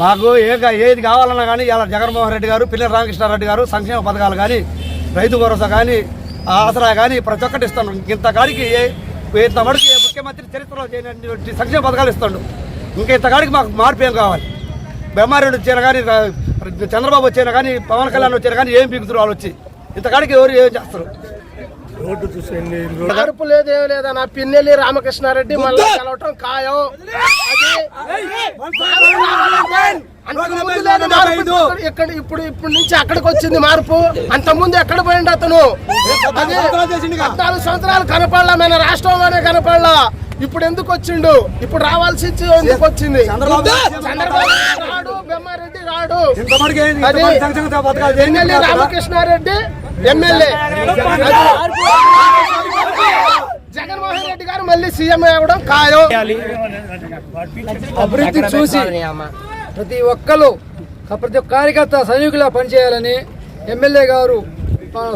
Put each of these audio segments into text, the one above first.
మాకు ఏ ఏది కావాలన్నా కానీ ఇలా జగన్మోహన్ రెడ్డి గారు పిల్లల రామకృష్ణారెడ్డి గారు సంక్షేమ పథకాలు కానీ రైతు భరోసా కానీ ఆసరా కానీ ప్రతి ఒక్కటి ఇస్తాడు ఇంత కాడికి ఏ ఇంత మటుకు ఏ ముఖ్యమంత్రి చరిత్రలో చేయనటువంటి సంక్షేమ పథకాలు ఇస్తాడు. ఇంకా ఇంత కాడికి మాకు మార్పు ఏం కావాలి? బెమ్మారెడ్డి వచ్చినా కానీ చంద్రబాబు వచ్చినా కానీ పవన్ కళ్యాణ్ వచ్చినా కానీ ఏం పీకుతారు వాళ్ళు వచ్చి? ఇంత కాడికి ఎవరు ఏం చేస్తారు? మార్పు లేదు ఏం లేదా నా పిన్నెల్లి రామకృష్ణారెడ్డి మళ్ళీ కలవటం ఖాయం అది అంతకు ముందు లేదు మార్పు. ఇక్కడ ఇప్పుడు ఇప్పుడు నుంచి అక్కడికి వచ్చింది మార్పు. అంత ముందు ఎక్కడ పోయిండు అతను? సంవత్సరాలు కనపడలా మన రాష్ట్రంలోనే కనపడలా. ఇప్పుడు ఎందుకు వచ్చిండు? ఇప్పుడు రావాల్సి ఎందుకు వచ్చింది? రాడు బెమ్మారెడ్డి రాడు. MLA Ramakrishna Reddy MLA. Jaganmohan Reddy గారు మళ్ళీ సీఎం అవ్వడం ఖాయం. అభివృద్ధి చూసి ప్రతి ఒక్కరు ప్రతి ఒక్క కార్యకర్త సైనికులా పనిచేయాలని ఎమ్మెల్యే గారు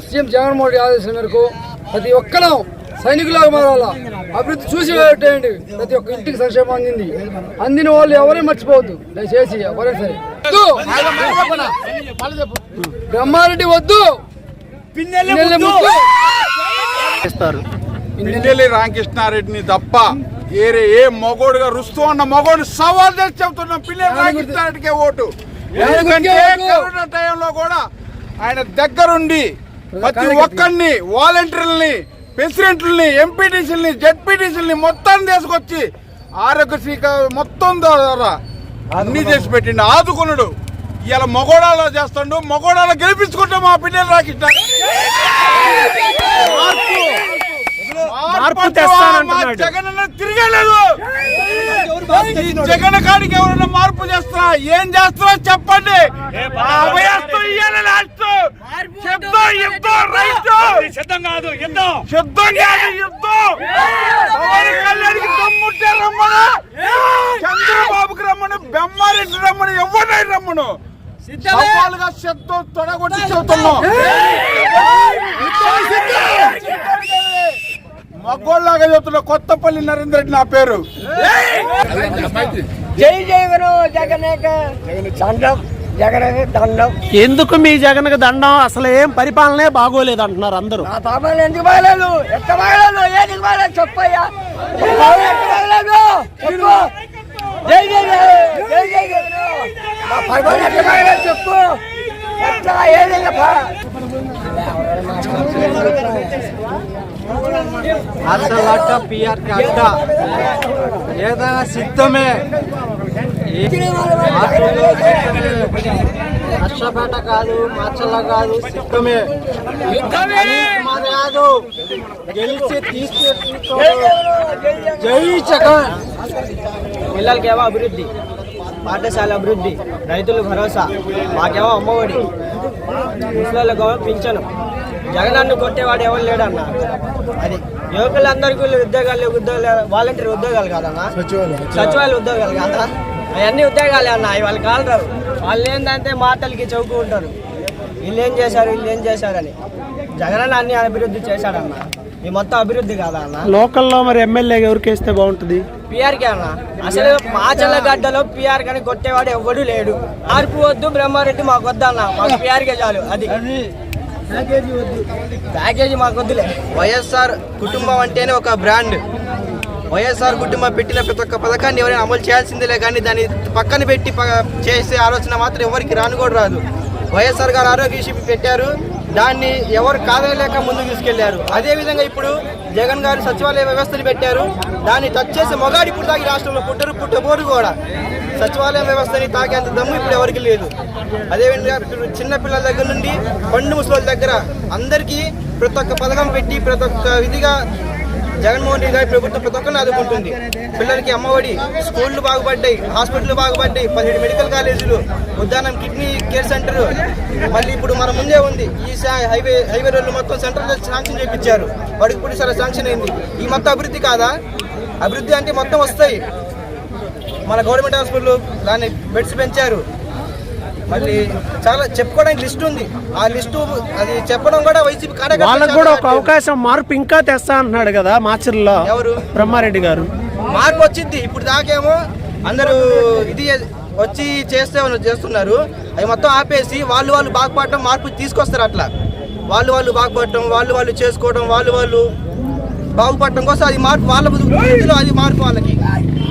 సీఎం జగన్మోహన్ రెడ్డి ఆదేశం మేరకు ప్రతి ఒక్కరం సైనికులాగా మారాలా? అభివృద్ధి చూసి వేయండి ప్రతి ఒక్క ఇంటికి సంక్షేమం అందింది. అందిన వాళ్ళు ఎవరైనా మర్చిపోవద్దు. దయచేసి ఎవరైనా సరే. బ్రహ్మారెడ్డి వద్దు! పిన్నెల్లి రామకృష్ణారెడ్డిని తప్ప ఏరే ఏ మగోడుగా రుస్తూ ఉన్న మగోడు సవాల్ చేసి చెప్తున్నాం పిన్నెల్లి రామకృష్ణారెడ్డికే ఓటు. కరోనా టైంలో కూడా ఆయన దగ్గరుండి ప్రతి ఒక్కరిని వాలంటీర్లని ప్రెసిడెంట్లని ఎంపీటీసీలని జెడ్పీటీసీలని మొత్తం తీసుకొచ్చి ఆరోగ్యశ్రీ మొత్తం ద్వారా అన్ని చేసి పెట్టిండు. ఆదుకున్నాడు. ఇలా మగోడాలో చేస్తాడు. మగోడాలో గెలిపించుకుంటాం మా పిల్లలు తెస్తానంటున్నాడు. జగన్ తిరగలేదు. ఈ జగన్ కాడికి ఎవరైనా మార్పు చేస్తారా? ఏం చేస్తారో చెప్పండి. అభయస్తం ఇయ్యాలి లాస్ట్. శబ్దం యుద్ధం రైట్ సిద్ధం కాదు యుద్ధం. శుద్ధం కాదు యుద్ధం. పవన్ కళ్యాణ్కి దమ్ముంటే రమ్మను? చంద్రబాబుకి రమ్మను బెమ్మారెడ్డి రమ్మను ఎవరినై రమ్మను. సవాలుగా శబ్దం తొడగొట్టి చెబుతున్నాం. మగ్గోళ్ళలాగా చెబుతున్నా కొత్తపల్లి నరేంద్ర రెడ్డి నా పేరు. జై జగన్ జగనేక దండం జగన్ దండం. ఎందుకు మీ జగన్కి దండం? అసలు ఏం పరిపాలనే బాగోలేదు అంటున్నారు అందరూ. నా పాపాలు ఎందుకు బాగలేదు? ఎక్క బాగలేదు? ఏదికి బాగలేదు? చెప్పయ్యా. బాగలేదు చెప్పు. జై జగన్ జై జగన్ నా పరిపాలన ఎక్క బాగలేదు చెప్పు. ఎట్లా? ఏదైనా అడ్డ పిఆర్ అడ్డ. ఏదైనా సిద్ధమే. హర్షపేట కాదు మచ్చల కాదు సిద్ధమే. కాదు గెలిచి తీసుకెళ్ళి జై జగన్. పిల్లలకేమో అభివృద్ధి పాఠశాల అభివృద్ధి రైతులు భరోసా మాకేమో అమ్మఒడి. ముసలికేమో పింఛను. జగనన్ను కొట్టేవాడు ఎవరు లేడన్న? అది యువకులందరికీ ఉద్యోగాలు ఉద్యోగాలు వాలంటీర్ ఉద్యోగాలు కాదన్న? సచివాలయ ఉద్యోగాలు కాదా? అవన్నీ ఉద్యోగాలే అన్న అవి వాళ్ళు కాలరావు వాళ్ళు ఏంటంటే మాటలకి చౌకుంటారు వీళ్ళు ఏం చేశారు వీళ్ళు ఏం చేశారని. జగనన్న అన్ని అభివృద్ధి చేశాడన్న. ఈ మొత్తం అభివృద్ధి కాదా అన్న? లోకల్లో మరి ఎమ్మెల్యే ఎవరికి వేస్తే బాగుంటుంది? పిఆర్కే అన్న. అసలు మాచల్ల గడ్డలో పిఆర్ కని కొట్టేవాడు ఎవ్వడు లేడు. మార్పు వద్దు బ్రహ్మారెడ్డి మాకు వద్దన్న మాకు పిఆర్కే చాలు అది. ప్యాకేజీ మాకు వద్దులే. వైఎస్ఆర్ కుటుంబం అంటేనే ఒక బ్రాండ్. వైఎస్ఆర్ కుటుంబం పెట్టిన ప్రతి ఒక్క పథకాన్ని ఎవరైనా అమలు చేయాల్సిందిలే కానీ దాన్ని పక్కన పెట్టి ప- చేసే ఆలోచన మాత్రం ఎవరికి రాను కూడా రాదు. వైఎస్ఆర్ గారు ఆరోగ్యశ్రీ పెట్టారు. దాన్ని ఎవరు కాదలేక ముందుకు తీసుకెళ్ళారు. అదేవిధంగా ఇప్పుడు జగన్ గారు సచివాలయ వ్యవస్థను పెట్టారు. దాన్ని టచ్ చేసే మొగాడి ఇప్పుడు తాగి రాష్ట్రంలో పుట్టరు పుట్టబోరు కూడా. సచివాలయ వ్యవస్థని తాగేంత దమ్ము ఇప్పుడు ఎవరికి లేదు. అదేవిధంగా చిన్నపిల్లల దగ్గర నుండి పండు ముసలి దగ్గర అందరికీ ప్రతి ఒక్క పథకం పెట్టి ప్రతి ఒక్క విధిగా జగన్మోహన్ రెడ్డి గారి ప్రభుత్వం ప్రతి ఒక్కరిని ఆదుకుంటుంది. పిల్లలకి అమ్మఒడి స్కూళ్ళు బాగుపడ్డాయి హాస్పిటల్ బాగుపడ్డాయి పదిహేడు మెడికల్ కాలేజీలు ఉద్యానం కిడ్నీ కేర్ సెంటర్. మళ్ళీ ఇప్పుడు మన ముందే ఉంది. ఈ హైవే హైవే రోడ్లు మొత్తం సెంటర్లో శాంక్షన్ చేయించారు వాడికి ఇప్పుడు సరే శాంక్షన్ అయింది. ఈ మొత్తం అభివృద్ధి కాదా? అభివృద్ధి అంటే మొత్తం వస్తాయి. మన గవర్నమెంట్ హాస్పిటల్ దాన్ని బెడ్స్ పెంచారు. మళ్ళీ చాలా చెప్పుకోవడానికి లిస్ట్ ఉంది. ఆ లిస్టు అది చెప్పడం కూడా వైసీపీ వాళ్ళకు కూడా ఒక అవకాశం మార్పు ఇంకా తెస్తా అంటున్నాడు కదా మాచర్లో ఎవరు? బ్రహ్మారెడ్డి గారు. మార్పు వచ్చింది ఇప్పుడు దాకేమో అందరూ ఇది వచ్చి చేస్తే చేస్తున్నారు. అవి మొత్తం ఆపేసి వాళ్ళు వాళ్ళు బాగుపడటం మార్పు తీసుకొస్తారు అట్లా. వాళ్ళు వాళ్ళు బాగుపడటం వాళ్ళు వాళ్ళు చేసుకోవడం వాళ్ళు వాళ్ళు బాగుపడటం కోసం అది మార్పు వాళ్ళ అది మార్పు వాళ్ళకి.